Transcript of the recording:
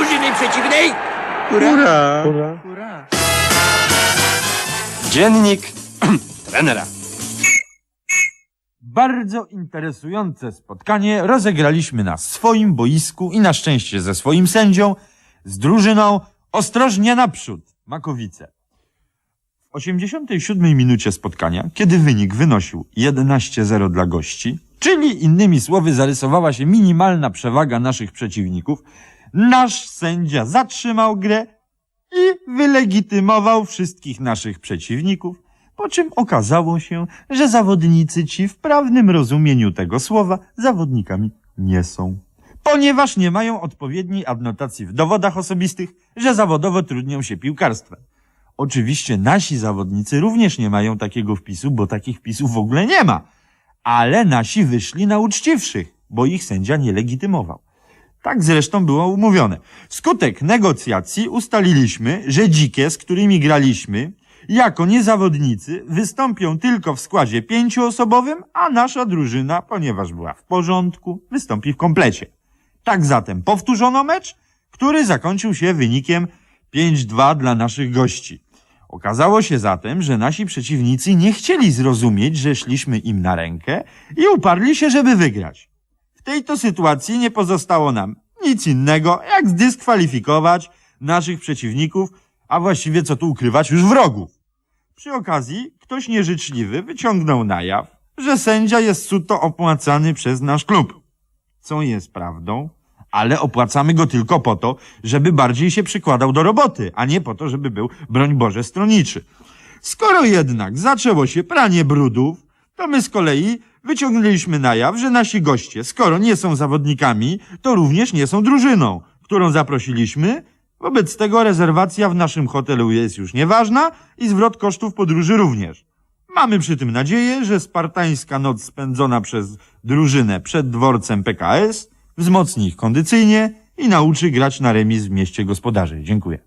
drużyny przeciwnej. Hurra! Hurra! Dziennik trenera. Bardzo interesujące spotkanie rozegraliśmy na swoim boisku i na szczęście ze swoim sędzią, z drużyną Ostrożnie Naprzód, Makowice. W 87 minucie spotkania, kiedy wynik wynosił 11-0 dla gości, czyli innymi słowy zarysowała się minimalna przewaga naszych przeciwników, nasz sędzia zatrzymał grę i wylegitymował wszystkich naszych przeciwników, po czym okazało się, że zawodnicy ci w prawnym rozumieniu tego słowa zawodnikami nie są. Ponieważ nie mają odpowiedniej adnotacji w dowodach osobistych, że zawodowo trudnią się piłkarstwem. Oczywiście nasi zawodnicy również nie mają takiego wpisu, bo takich wpisów w ogóle nie ma. Ale nasi wyszli na uczciwszych, bo ich sędzia nie legitymował. Tak zresztą było umówione. Skutek negocjacji ustaliliśmy, że dzikie, z którymi graliśmy, jako niezawodnicy wystąpią tylko w składzie pięcioosobowym, a nasza drużyna, ponieważ była w porządku, wystąpi w komplecie. Tak zatem powtórzono mecz, który zakończył się wynikiem 5-2 dla naszych gości. Okazało się zatem, że nasi przeciwnicy nie chcieli zrozumieć, że szliśmy im na rękę i uparli się, żeby wygrać. W tej to sytuacji nie pozostało nam nic innego, jak zdyskwalifikować naszych przeciwników, a właściwie co tu ukrywać, już wrogów. Przy okazji ktoś nieżyczliwy wyciągnął na jaw, że sędzia jest suto opłacany przez nasz klub. Co jest prawdą, ale opłacamy go tylko po to, żeby bardziej się przykładał do roboty, a nie po to, żeby był, broń Boże, stroniczy. Skoro jednak zaczęło się pranie brudów, to my z kolei wyciągnęliśmy na jaw, że nasi goście, skoro nie są zawodnikami, to również nie są drużyną, którą zaprosiliśmy. Wobec tego rezerwacja w naszym hotelu jest już nieważna i zwrot kosztów podróży również. Mamy przy tym nadzieję, że spartańska noc spędzona przez drużynę przed dworcem PKS wzmocni ich kondycyjnie i nauczy grać na remis w mieście gospodarzy. Dziękuję.